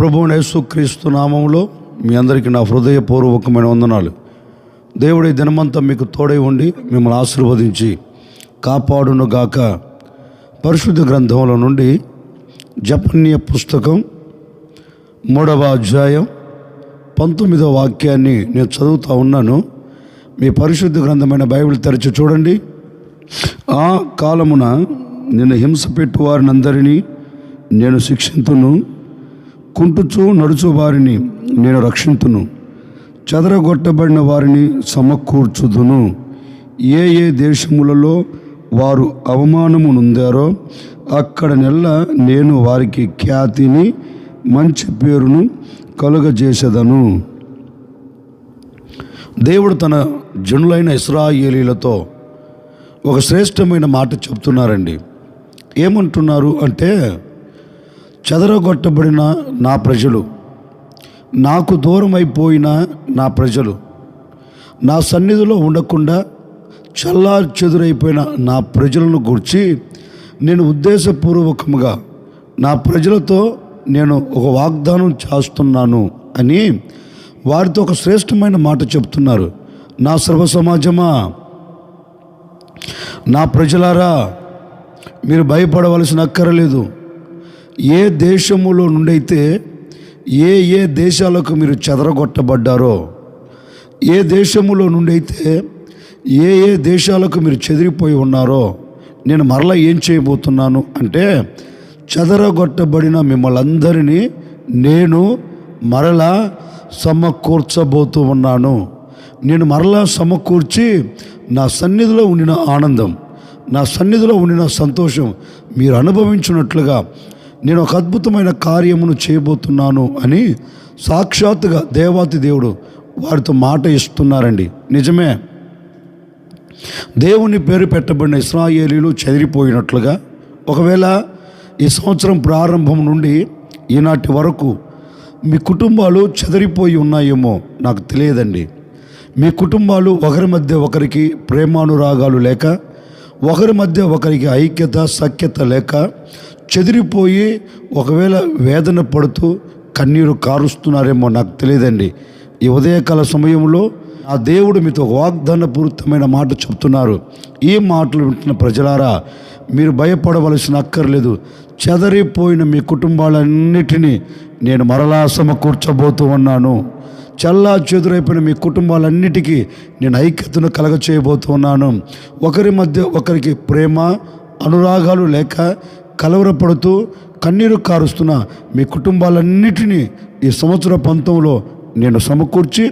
ప్రభు యేసుక్రీస్తు నామంలో మీ అందరికీ నా హృదయపూర్వకమైన వందనాలు. దేవుడి దినమంతా మీకు తోడై ఉండి మిమ్మల్ని ఆశీర్వదించి కాపాడునుగాక. పరిశుద్ధ గ్రంథంలో నుండి జపన్య పుస్తకం మూడవ అధ్యాయం పంతొమ్మిదవ వాక్యాన్ని నేను చదువుతూ ఉన్నాను. మీ పరిశుద్ధ గ్రంథమైన బైబిల్ తెరచి చూడండి. ఆ కాలమున నిన్ను హింస పెట్టు నేను శిక్షింతును. కుంటుచు నడుచు వారిని నేను రక్షింతును. చెదరగొట్టబడిన వారిని సమకూర్చుదును. ఏ ఏ దేశములలో వారు అవమానము నొందారో అక్కడ నెల్ల నేను వారికి ఖ్యాతిని మంచి పేరును కలుగజేసేదను. దేవుడు తన జనులైన ఇస్రాయేలీలతో ఒక శ్రేష్టమైన మాట చెప్తున్నారండి. ఏమంటున్నారు అంటే చెదరగొట్టబడిన నా ప్రజలు. నాకు దూరం అయిపోయిన నా ప్రజలు. నా సన్నిధిలో ఉండకుండా చల్లా చెదురైపోయిన నా ప్రజలను గురించి నేను ఉద్దేశపూర్వకముగా నా ప్రజలతో నేను ఒక వాగ్దానం చేస్తున్నాను అని వారితో ఒక శ్రేష్టమైన మాట చెప్తున్నారు. నా సర్వ సమాజమా? నా ప్రజలారా మీరు భయపడవలసిన అక్కరలేదు. ఏ దేశములో నుండైతే ఏ ఏ దేశాలకు మీరు చెదరగొట్టబడ్డారో ఏ దేశములో నుండి అయితే ఏ ఏ దేశాలకు మీరు చెదిరిపోయి ఉన్నారో నేను మరలా ఏం చేయబోతున్నాను అంటే చెదరగొట్టబడిన మిమ్మల్ని అందరినీ నేను మరలా సమకూర్చబోతూ ఉన్నాను. నేను మరలా సమకూర్చి నా సన్నిధిలో ఉండిన ఆనందం నా సన్నిధిలో ఉండిన సంతోషం మీరు అనుభవించినట్లుగా నేను ఒక అద్భుతమైన కార్యమును చేయబోతున్నాను అని సాక్షాత్తుగా దేవాతి దేవుడు వారితో మాట ఇస్తున్నారండి. నిజమే. దేవుని పేరు పెట్టబడిన ఇస్రాయేలీలు చెదిరిపోయినట్లుగా ఒకవేళ ఈ సంవత్సరం ప్రారంభం నుండి ఈనాటి వరకు మీ కుటుంబాలు చెదిరిపోయి ఉన్నాయేమో నాకు తెలియదండి. మీ కుటుంబాలు ఒకరి మధ్య ఒకరికి ప్రేమానురాగాలు లేక ఒకరి మధ్య ఒకరికి ఐక్యత సఖ్యత లేక చెదిరిపోయి ఒకవేళ వేదన పడుతూ కన్నీరు కారుస్తున్నారేమో నాకు తెలియదండి. ఈ ఉదయకాల సమయంలో ఆ దేవుడు మీతో వాగ్దానపూరితమైన మాట చెప్తున్నారు. ఈ మాటలు వింటున్న ప్రజలారా మీరు భయపడవలసిన అక్కర్లేదు. చెదరిపోయిన మీ కుటుంబాలన్నిటినీ నేను మరలా సమకూర్చబోతూ ఉన్నాను. చల్లా చెదురైపోయిన మీ కుటుంబాలన్నిటికీ నేను ఐక్యతను కలగ చేయబోతున్నాను ఒకరి మధ్య ఒకరికి ప్రేమ అనురాగాలు లేక కలవరపడుతూ కన్నీరు కారుస్తున్న మీ కుటుంబాలన్నిటినీ ఈ సంవత్సర పంతంలో నేను సమకూర్చి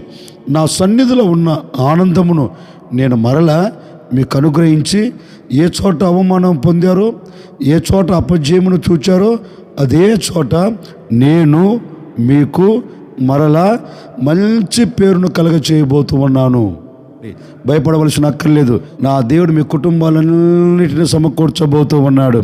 నా సన్నిధిలో ఉన్న ఆనందమును నేను మరలా మీకు అనుగ్రహించి ఏ చోట అవమానం పొందారో ఏ చోట అపజయమును చూచారో అదే చోట నేను మీకు మరలా మంచి పేరును కలగ చేయబోతూ ఉన్నాను. భయపడవలసిన అక్కర్లేదు. నా దేవుడు మీ కుటుంబాలన్నిటిని సమకూర్చబోతూ ఉన్నాడు.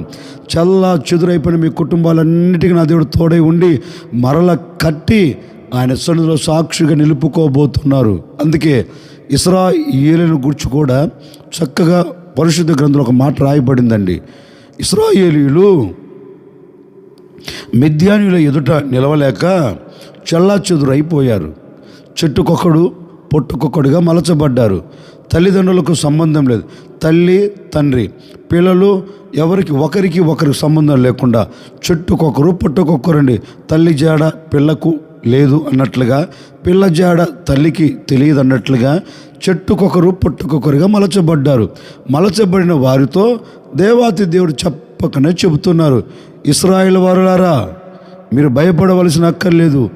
చల్లా చెదురైపోయిన మీ కుటుంబాలన్నిటికీ నా దేవుడు తోడై ఉండి మరల కట్టి ఆయన సన్నిధిలో సాక్షిగా నిలుపుకోబోతున్నారు. అందుకే ఇస్రా ఇస్రాయేలును గురించి కూడా చక్కగా పరిశుద్ధ గ్రంథంలో ఒక మాట రాయబడిందండి. ఇస్రాయేలీలు మిథ్యానుల ఎదుట నిలవలేక చల్లా చెదురైపోయారు. చెట్టుకొకడు పొట్టుకొకడుగా మలచబడ్డారు. తల్లిదండ్రులకు సంబంధం లేదు. తల్లి తండ్రి పిల్లలు ఎవరికి ఒకరికి ఒకరికి సంబంధం లేకుండా చెట్టుకొకరు పుట్టుకొక్కరండి. తల్లి జాడ పిల్లకు లేదు అన్నట్లుగా పిల్ల జాడ తల్లికి తెలియదు అన్నట్లుగా చెట్టుకొకరు పుట్టుకొకరుగా మలచబడ్డారు. మలచబడిన వారితో దేవాతి దేవుడు చెప్పకనే చెబుతున్నారు. ఇస్రాయిల్ వారులారా మీరు భయపడవలసిన అక్కర్లేదు.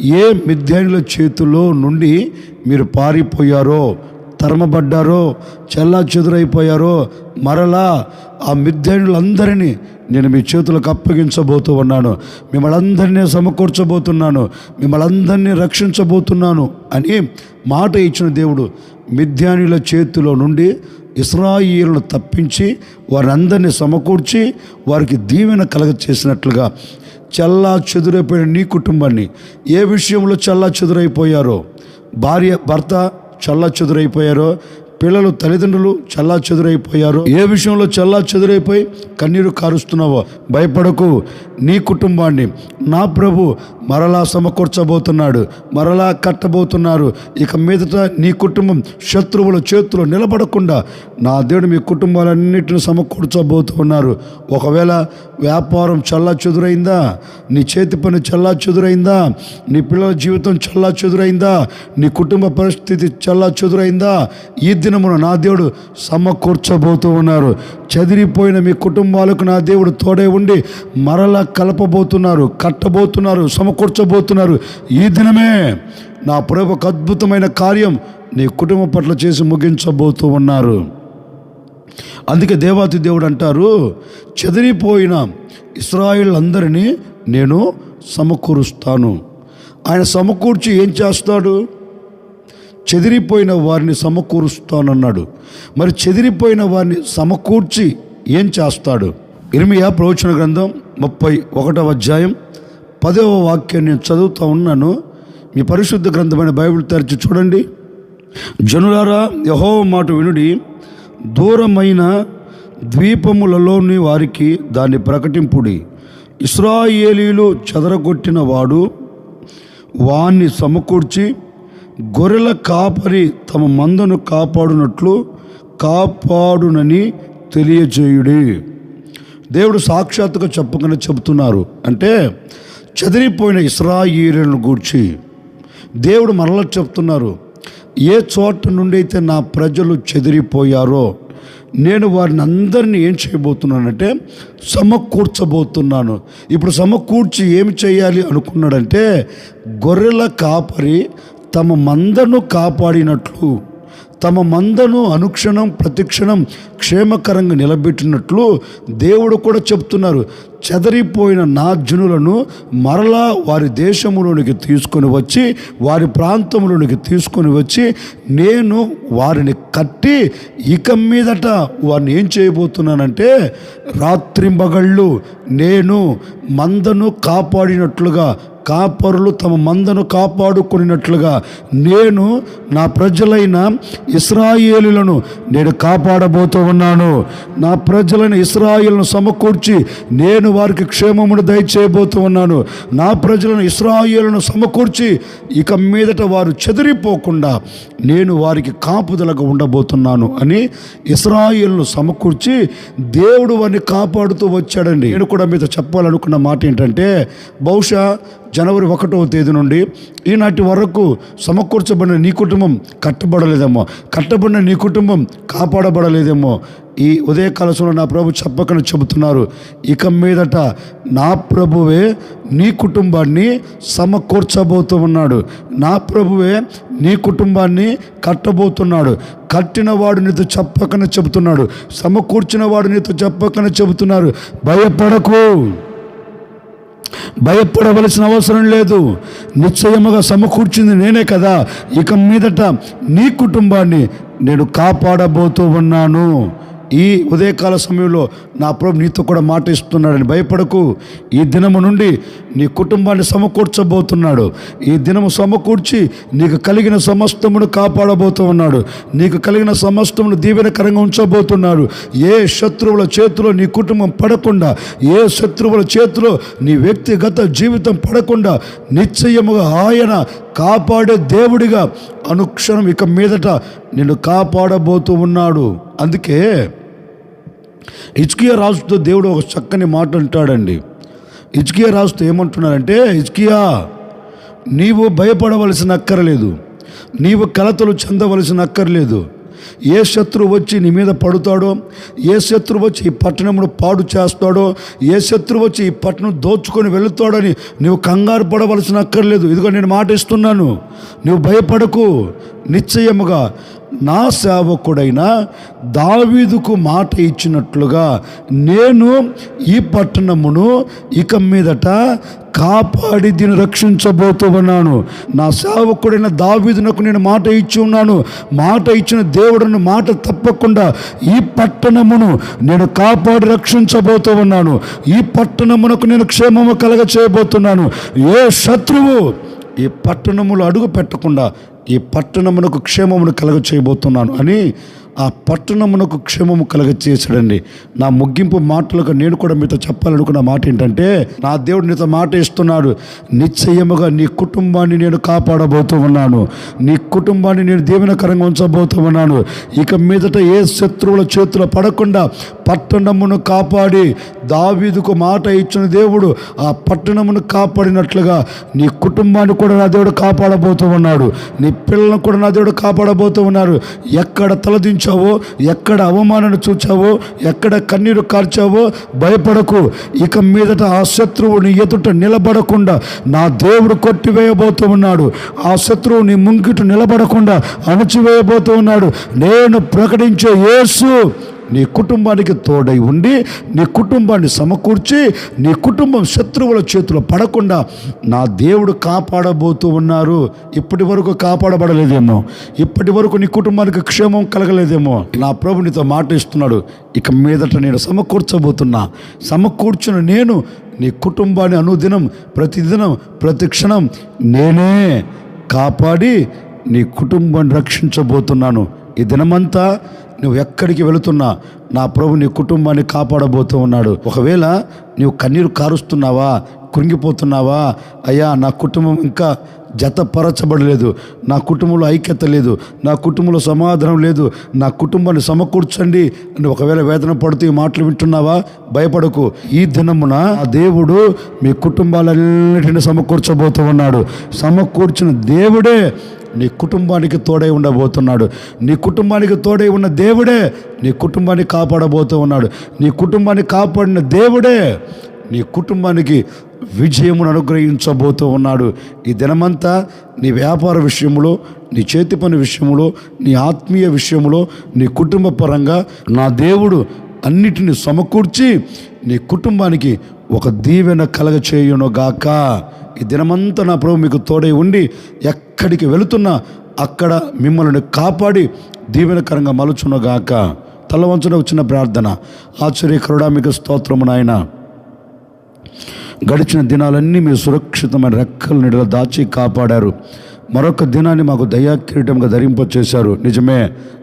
ఏ మిథ్యానుల చేతిలో నుండి మీరు పారిపోయారో తరమబడ్డారో చెల్లా చెదురైపోయారో మరలా ఆ మిథ్యానులందరినీ నేను మీ చేతులకు అప్పగించబోతూ ఉన్నాను. మిమ్మల్ని అందరినీ సమకూర్చబోతున్నాను. మిమ్మల్ని అందరినీ రక్షించబోతున్నాను అని మాట ఇచ్చిన దేవుడు మిథ్యానుల చేతిలో నుండి ఇస్రాయిలను తప్పించి వారందరినీ సమకూర్చి వారికి దీవెన కలగ చేసినట్లుగా చల్లా చెదురైపోయిన నీ కుటుంబాన్ని. ఏ విషయంలో చల్లా చెదురైపోయారో భార్య భర్త చల్లా చెదురైపోయారో పిల్లలు తల్లిదండ్రులు చల్లా చెదురైపోయారు ఏ విషయంలో చల్లా చెదురైపోయి కన్నీరు కారుస్తున్నావో? భయపడకు. నీ కుటుంబాన్ని. నా ప్రభు మరలా సమకూర్చబోతున్నాడు మరలా కట్టబోతున్నారు. ఇక మీదట నీ కుటుంబం శత్రువుల చేతిలో నిలబడకుండా నా దేవుడు మీ కుటుంబాలన్నిటిని సమకూర్చబోతున్నారు. ఒకవేళ వ్యాపారం చల్లా చెదురైందా నీ చేతి పని చల్లా చెదురైందా నీ పిల్లల జీవితం చల్లా చెదురైందా నీ కుటుంబ పరిస్థితి చల్లా చెదురైందా ఈ దినమున నా దేవుడు సమకూర్చబోతూ ఉన్నారు చెదిరిపోయిన మీ కుటుంబాలకు నా దేవుడు తోడే ఉండి మరలా కలపబోతున్నారు కట్టబోతున్నారు సమకూర్చబోతున్నారు ఈ దినమే నా ప్రభు ఒక అద్భుతమైన కార్యం నీ కుటుంబం పట్ల చేసి ముగించబోతూ ఉన్నారు. అందుకే దేవాతి దేవుడు అంటారు చెదిరిపోయిన ఇస్రాయిల్ అందరినీ నేను సమకూరుస్తాను. ఆయన సమకూర్చి ఏం చేస్తాడు? చెదిరిపోయిన వారిని సమకూరుస్తానన్నాడు. మరి చెదిరిపోయిన వారిని సమకూర్చి ఏం చేస్తాడు? ఇరిమియా ప్రవచన గ్రంథం ముప్పై ఒకటవ అధ్యాయం పదవ వాక్యం నేను చదువుతూ ఉన్నాను. మీ పరిశుద్ధ గ్రంథమైన బైబిల్ తెరిచి చూడండి. జనులారా యహో మాట వినుడి. దూరమైన ద్వీపములలోని వారికి దాన్ని ప్రకటింపుడి. ఇస్రాయేలీలు చెదరగొట్టిన వాడు వాణ్ణి సమకూర్చి గొర్రెల కాపరి తమ మందను కాపాడునట్లు కాపాడునని తెలియజేయుడి. దేవుడు సాక్షాత్తుగా చెప్పకుండా చెబుతున్నారు. అంటే చెదిరిపోయిన ఇస్రాయిలను గూర్చి దేవుడు మరలా చెప్తున్నారు ఏ చోట నుండి అయితే నా ప్రజలు చెదిరిపోయారో నేను వారిని అందరినీ ఏం చేయబోతున్నానంటే సమకూర్చబోతున్నాను. ఇప్పుడు సమకూర్చి ఏమి చేయాలి అనుకున్నాడంటే గొర్రెల కాపరి తమ మందను కాపాడినట్లు తమ మందను అనుక్షణం ప్రతిక్షణం క్షేమకరంగా నిలబెట్టినట్లు దేవుడు కూడా చెప్తున్నారు. చెదరిపోయిన నా జనులను మరలా వారి దేశంలోనికి తీసుకొని వచ్చి వారి ప్రాంతంలోనికి తీసుకొని వచ్చి నేను వారిని కట్టి ఇక మీదట వారిని ఏం చేయబోతున్నానంటే రాత్రింబగళ్ళు నేను మందను కాపాడినట్లుగా కాపరులు తమ మందను కాపాడుకున్నట్లుగా నేను నా ప్రజలైన ఇస్రాయేలులను నేను కాపాడబోతూ ఉన్నాను. నా ప్రజలైన ఇస్రాయిల్ను సమకూర్చి నేను వారికి క్షేమమును దయచేయబోతూ ఉన్నాను. నా ప్రజలను ఇస్రాయేలును సమకూర్చి ఇక మీదట వారు చెదిరిపోకుండా నేను వారికి కాపుదలకు ఉండబోతున్నాను అని ఇస్రాయిల్ను సమకూర్చి దేవుడు వారిని కాపాడుతూ వచ్చాడండి. నేను కూడా మీతో చెప్పాలనుకున్న మాట ఏంటంటే బహుశా జనవరి ఒకటవ తేదీ నుండి ఈనాటి వరకు సమకూర్చబడిన నీ కుటుంబం కట్టబడలేదేమో. కట్టబడిన నీ కుటుంబం కాపాడబడలేదేమో. ఈ ఉదయ సమయంలో నా ప్రభు చెప్పకని చెబుతున్నారు. ఇక మీదట నా ప్రభువే నీ కుటుంబాన్ని సమకూర్చబోతూ ఉన్నాడు నా ప్రభువే నీ కుటుంబాన్ని కట్టబోతున్నాడు. కట్టిన వాడు నీతో చెప్పకనే చెబుతున్నాడు. సమకూర్చిన వాడు నీతో చెప్పకనే చెబుతున్నారు. భయపడకు. భయపడవలసిన అవసరం లేదు. నిశ్చయముగా సమకూర్చింది నేనే కదా. ఇక మీదట నీ కుటుంబాన్ని నేను కాపాడబోతూ ఉన్నాను. ఈ ఉదయకాల సమయంలో నా ప్రభు నీతో కూడా మాట ఇస్తున్నాడని భయపడకు. ఈ దినము నుండి నీ కుటుంబాన్ని సమకూర్చబోతున్నాడు. ఈ దినము సమకూర్చి నీకు కలిగిన సమస్తమును కాపాడబోతూ ఉన్నాడు నీకు కలిగిన సమస్తమును దీవెనకరంగా ఉంచబోతున్నాడు. ఏ శత్రువుల చేతిలో నీ కుటుంబం పడకుండా ఏ శత్రువుల చేతిలో నీ వ్యక్తిగత జీవితం పడకుండా నిశ్చయముగా ఆయన కాపాడే దేవుడిగా అనుక్షణం ఇక మీదట నిన్ను కాపాడబోతూ ఉన్నాడు. అందుకే ఇచ్కియా రాజుతో దేవుడు ఒక చక్కని మాట అంటాడండి ఇజ్కియా రాజుతో ఏమంటున్నారంటే ఇజ్కియా నీవు భయపడవలసిన అక్కర్లేదు నీవు కలతలు చెందవలసిన అక్కర్లేదు ఏ శత్రువు వచ్చి నీ మీద పడుతాడో ఏ శత్రువు వచ్చి ఈ పట్టణమును పాడు చేస్తాడో ఏ శత్రువు వచ్చి ఈ పట్టణం దోచుకొని వెళుతాడని నువ్వు కంగారు పడవలసిన అక్కర్లేదు ఇదిగో నేను మాట ఇస్తున్నాను. నువ్వు భయపడకు. నిశ్చయముగా నా సేవకుడైన దావీదుకు మాట ఇచ్చినట్లుగా నేను ఈ పట్టణమును ఇక మీదట కాపాడి దీన్ని రక్షించబోతూ ఉన్నాను నా సేవకుడైన దావీదునకు నేను మాట ఇచ్చి ఉన్నాను. మాట ఇచ్చిన దేవుడిని మాట తప్పకుండా ఈ పట్టణమును నేను కాపాడి రక్షించబోతూ ఉన్నాను ఈ పట్టణమునకు నేను క్షేమము కలగ చేయబోతున్నాను ఏ శత్రువు ఈ పట్టణములో అడుగు పెట్టకుండా ఈ పట్టణమునకు క్షేమమును కలగ చేయబోతున్నాను అని ఆ పట్టణమునకు క్షేమము కలగ చేశాడండి నా ముగింపు మాటలకు నేను కూడా మీతో చెప్పాలనుకున్న మాట ఏంటంటే నా దేవుడు నీతో మాట ఇస్తున్నాడు. నిశ్చయముగా నీ కుటుంబాన్ని నేను కాపాడబోతూ ఉన్నాను. నీ కుటుంబాన్ని నేను దీవెనకరంగా ఉంచబోతూ ఉన్నాను. ఇక మీదట ఏ శత్రువుల చేతిలో పడకుండా పట్టణమును కాపాడి దావీదుకు మాట ఇచ్చిన దేవుడు ఆ పట్టణమును కాపాడినట్లుగా నీ కుటుంబాన్ని కూడా నా దేవుడు కాపాడబోతూ ఉన్నాడు. నీ పిల్లలను కూడా నా దేవుడు కాపాడబోతూ ఉన్నారు. ఎక్కడ తలదించావో ఎక్కడ అవమానాన్ని చూచావో ఎక్కడ కన్నీరు కార్చావో భయపడకు. ఇక మీదట ఆ శత్రువుని ఎదుట నిలబడకుండా నా దేవుడు కొట్టివేయబోతూ ఉన్నాడు. ఆ శత్రువు నీ ముంగిట నిలబడకుండా అణచివేయబోతూ ఉన్నాడు. నేను ప్రకటించే యేసు నీ కుటుంబానికి తోడై ఉండి నీ కుటుంబాన్ని సమకూర్చి నీ కుటుంబం శత్రువుల చేతిలో పడకుండా నా దేవుడు కాపాడబోతూ ఉన్నారు. ఇప్పటి వరకు కాపాడబడలేదేమో. ఇప్పటి వరకు నీ కుటుంబానికి క్షేమం కలగలేదేమో. నా ప్రభు నీతో మాట ఇస్తున్నాడు. ఇక మీదట నేను సమకూర్చబోతున్నా. సమకూర్చిన నేను నీ కుటుంబాన్ని అనుదినం ప్రతిదినం ప్రతి క్షణం నేనే కాపాడి నీ కుటుంబాన్ని రక్షించబోతున్నాను. ఈ దినమంతా నువ్వు ఎక్కడికి వెళుతున్నా నా ప్రభు నీ కుటుంబాన్ని కాపాడబోతూ ఉన్నాడు. ఒకవేళ నీవు కన్నీరు కారుస్తున్నావా కృంగిపోతున్నావా అయ్యా నా కుటుంబం ఇంకా జతపరచబడలేదు నా కుటుంబంలో ఐక్యత లేదు నా కుటుంబంలో సమాధానం లేదు నా కుటుంబాన్ని సమకూర్చండి అని ఒకవేళ వేదన పడుతూ ఈ మాటలు వింటున్నావా భయపడకు. ఈ దినమున ఆ దేవుడు మీ కుటుంబాలన్నిటిని సమకూర్చబోతూ ఉన్నాడు. సమకూర్చిన దేవుడే నీ కుటుంబానికి తోడై ఉండబోతున్నాడు. నీ కుటుంబానికి తోడై ఉన్న దేవుడే నీ కుటుంబాన్ని కాపాడబోతూ ఉన్నాడు. నీ కుటుంబాన్ని కాపాడిన దేవుడే నీ కుటుంబానికి విజయమును అనుగ్రహించబోతూ ఉన్నాడు. ఈ దినమంతా నీ వ్యాపార విషయంలో నీ చేతి పని విషయంలో నీ ఆత్మీయ విషయంలో నీ కుటుంబ పరంగా నా దేవుడు అన్నిటిని సమకూర్చి నీ కుటుంబానికి ఒక దీవెన కలగ చేయునుగాక ఈ దినమంతా నా ప్రభు మీకు తోడై ఉండి ఎక్కడికి వెళుతున్నా అక్కడ మిమ్మల్ని కాపాడి దీవెనకరంగా మలుచునుగాక. తలవంచున వచ్చిన ప్రార్థన. ఆశ్చర్యకరుడా మీకు స్తోత్రము నాయన. గడిచిన దినాలన్నీ మీరు సురక్షితమైన రెక్కల నీడలో దాచి కాపాడారు. మరొక దినాన్ని మాకు దయా కిరీటంగా ధరింపచేశారు నిజమే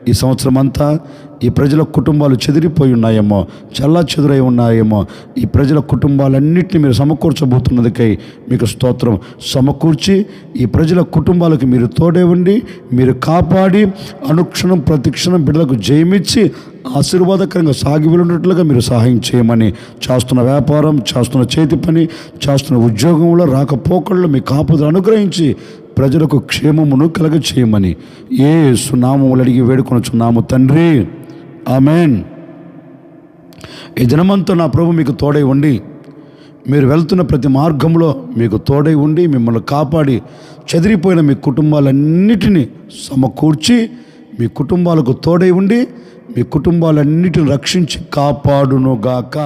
ఈ సంవత్సరం అంతా ఈ ప్రజల కుటుంబాలు చెదిరిపోయి ఉన్నాయేమో చల్లా చెదురై ఉన్నాయేమో ఈ ప్రజల కుటుంబాలన్నింటినీ మీరు సమకూర్చబోతున్నదికై మీకు స్తోత్రం. సమకూర్చి ఈ ప్రజల కుటుంబాలకు మీరు తోడే ఉండి మీరు కాపాడి అనుక్షణం ప్రతిక్షణం బిడ్డలకు జయమిచ్చి ఆశీర్వాదకరంగా సాగి వెళ్ళినట్లుగా మీరు సహాయం చేయమని చేస్తున్న వ్యాపారం చేస్తున్న చేతి పని చేస్తున్న ఉద్యోగంలో రాకపోకల్లో మీ కాపుదలు అనుగ్రహించి ప్రజలకు క్షేమమును కలగ చేయమని ఏ సునామములు అడిగి వేడుకొనుచున్నాము తండ్రి. ఆమెన్. ఈ దినమంతా నా ప్రభు మీకు తోడై ఉండి మీరు వెళ్తున్న ప్రతి మార్గంలో మీకు తోడై ఉండి మిమ్మల్ని కాపాడి చెదిరిపోయిన మీ కుటుంబాలన్నిటినీ సమకూర్చి మీ కుటుంబాలకు తోడై ఉండి మీ కుటుంబాలన్నిటిని రక్షించి కాపాడునుగాక.